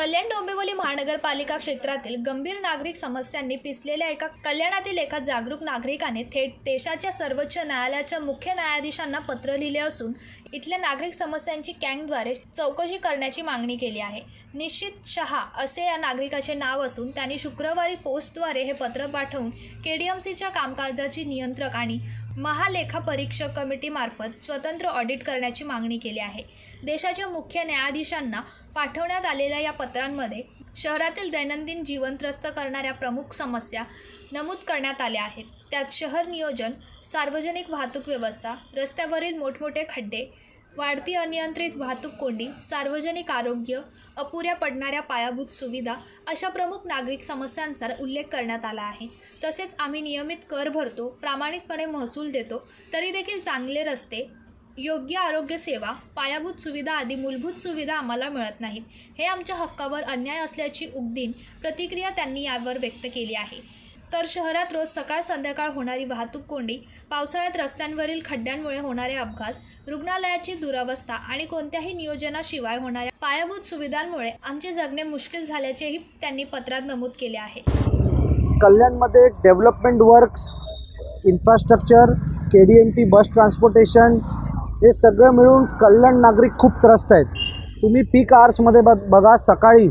कल्याण डोंबिवली महानगरपालिका क्षेत्रातील गंभीर नागरिक समस्यांनी पिसलेल्या एका कल्याणातील एका जागरूक नागरिकाने थेट देशाच्या सर्वोच्च न्यायालयाच्या मुख्य न्यायाधीशांना पत्र लिहिले असून इथल्या नागरिक समस्यांची कँगद्वारे चौकशी करण्याची मागणी केली आहे. निश्चित शहा असे या नागरिकाचे नाव असून त्यांनी शुक्रवारी पोस्टद्वारे हे पत्र पाठवून के डी एम सीच्या कामकाजाची नियंत्रक आणि महालेखा परीक्षक कमिटीमार्फत स्वतंत्र ऑडिट करण्याची मागणी केली आहे. देशाच्या मुख्य न्यायाधीशांना पाठवण्यात आलेल्या या पत्रांमध्ये शहरातील दैनंदिन जीवन त्रस्त करणाऱ्या प्रमुख समस्या नमूद करण्यात आल्या आहेत. त्यात शहर नियोजन सार्वजनिक वाहतूक व्यवस्था रस्त्यावरील मोठमोठे खड्डे वाढती अनियंत्रित वाहतूक कोंडी सार्वजनिक आरोग्य अपुऱ्या पडणाऱ्या पायाभूत सुविधा अशा प्रमुख नागरिक समस्यांचा उल्लेख करण्यात आला आहे. तसेच आम्ही नियमित कर भरतो प्रामाणिकपणे महसूल देतो तरी देखील चांगले रस्ते योग्य आरोग्य सेवा पायाभूत सुविधा आदी मूलभूत सुविधा आम्हाला मिळत नाहीत. हे आमच्या हक्कावर अन्याय असल्याची उगदीन प्रतिक्रिया त्यांनी यावर व्यक्त केली आहे. तर शहरात रोज सकाळ संध्याकाळ होणारी वाहतूक कोंडी पावसाळ्यात रस्त्यांवरील खड्ड्यांमुळे होणारे अपघात रुग्णालयाची दुरावस्था आणि कोणत्याही नियोजनाशिवाय होणाऱ्या पायाभूत सुविधांमुळे आमचे जगणे मुश्किल झाल्याचेही त्यांनी पत्रात नमूद केले आहे. कल्याणमध्ये development works infrastructure K D M T bus transportation हे सगळं मिळून कल्याण नागरिक खूप त्रस्त आहेत. तुम्ही पीक आर्समध्ये ब बघा सकाळी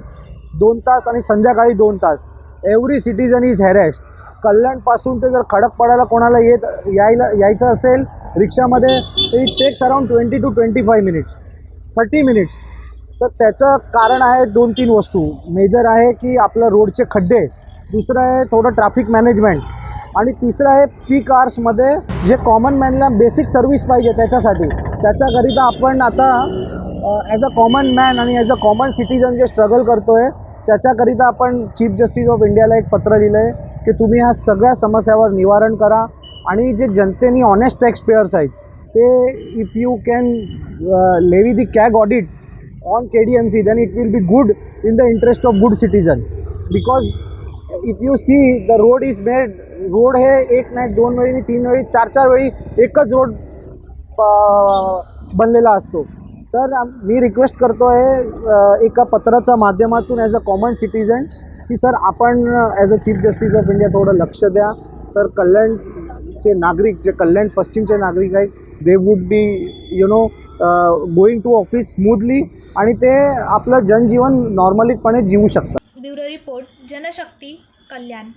दोन तास आणि संध्याकाळी दोन तास. एव्हरी सिटीजन इज हॅरेस्ट कल्याणपासून ते जर खडकपाड्याला कोणाला येत यायला यायचं असेल रिक्षामध्ये it takes around twenty two twenty five minutes thirty minutes तर त्याचं कारण आहे दोन तीन वस्तू. मेजर आहे की आपलं रोडचे खड्डे. दुसरं आहे थोडं ट्रॅफिक मॅनेजमेंट आणि तिसरं आहे पी कार्समध्ये जे कॉमन मॅनला बेसिक सर्व्हिस पाहिजे त्याच्यासाठी. त्याच्याकरिता आपण आता ॲज अ कॉमन मॅन आणि ॲज अ कॉमन सिटीजन जे स्ट्रगल करतो आहे त्याच्याकरिता आपण चीफ जस्टिस ऑफ इंडियाला एक पत्र लिहिलं आहे की तुम्ही ह्या सगळ्या समस्यावर निवारण करा आणि जे जनतेनी ऑनेस्ट टॅक्स पेयर्स आहेत ते if you can levy the CAG audit on K D M C then it will be good in the interest of good citizen because if you see the road is made हे एक नाही दोन वेळी नाही तीन वेळी चार चार वेळी एकच रोड बनलेला असतो. तर मी रिक्वेस्ट करतो आहे एका पत्राच्या माध्यमातून ॲज अ कॉमन सिटीजन की सर आपण as a chief justice of India थोडं लक्ष द्या. तर कल्याणचे नागरिक जे कल्याण पश्चिमचे नागरिक आहेत they would be you know going to office smoothly आणि ते आपलं जनजीवन नॉर्मलीपणे जीवू शकतात. Bureau report Janshakti Kalyan.